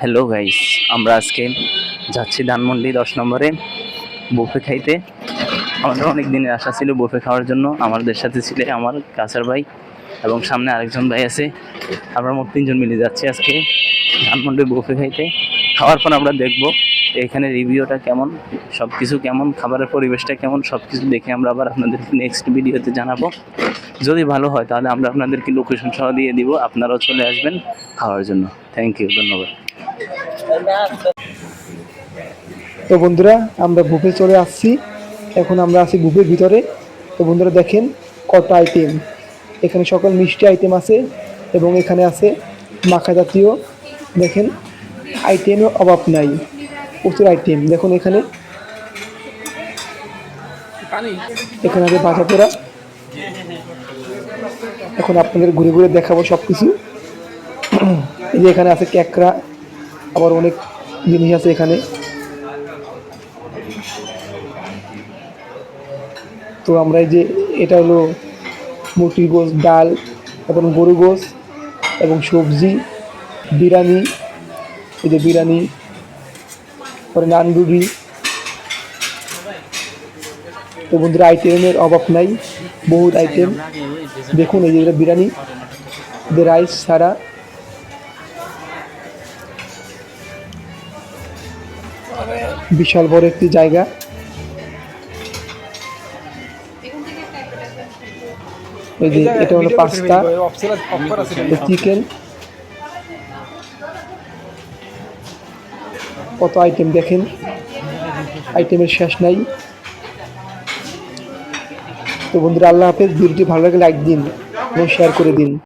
Hello guys আমরা আজকে যাচ্ছি ধানমন্ডি দশ নম্বরে বুফে খাইতে। আমাদের অনেক দিনের আশা ছিল বুফে খাওয়ার জন্য। আমাদের সাথে ছিল আমার কাছার ভাই এবং সামনে আরেকজন ভাই আছে। আমরা মোট তিনজন মিলে যাচ্ছি আজকে ধানমন্ডি বুফে খাইতে। খাওয়ার পর আমরা দেখব এখানে রিভিউটা কেমন সব কিছু কেমন, খাবারের পরিবেশটা কেমন সব কিছু দেখে আমরা আবার আপনাদেরকে নেক্সট ভিডিওতে জানাব। যদি ভালো হয় তাহলে আমরা আপনাদেরকে লোকেশন সহ দিয়ে দিব। আপনারাও চলে আসবেন খাওয়ার জন্য। থ্যাংক ইউ ধন্যবাদ। তো বন্ধুরা, আমরা বুফে চলে আসছি। এখন আমরা আছি বুফের ভিতরে। তো বন্ধুরা, দেখেন কত আইটেম এখানে সকল মিষ্টি আইটেম আছে এবং এখানে আছে মাখা জাতীয়। দেখেন আইটেমের অভাব নাই। প্রচুর আইটেম দেখুন এখানে। এখানে আছে ভাজা পোড়া এখন আপনাদের ঘুরে ঘুরে দেখাবো সব কিছু এই যে এখানে আছে ক্যাকড়া। আবার অনেক জিনিস আছে এখানে। তো আমরা এই যে, এটা হলো মুরগির গোস ডাল এবং গরু গোস এবং সবজি, বিরিয়ানি, এই যে বিরিয়ানি পরে নান রুটি। তো বন্ধুরা আইটেমের অভাব নাই, বহুত আইটেম দেখুন এই যে বিরিয়ানি রাইস ছাড়া বিশাল বড় একটি জায়গা। এই যে এটা হলো পাস্তা চিকেন কত আইটেম দেখেন? আইটেমের শেষ নাই। তো বন্ধুরা আল্লাহ হাফেজ ভিডিওটি ভালো লাগে লাইক দিন এবং শেয়ার করে দিন।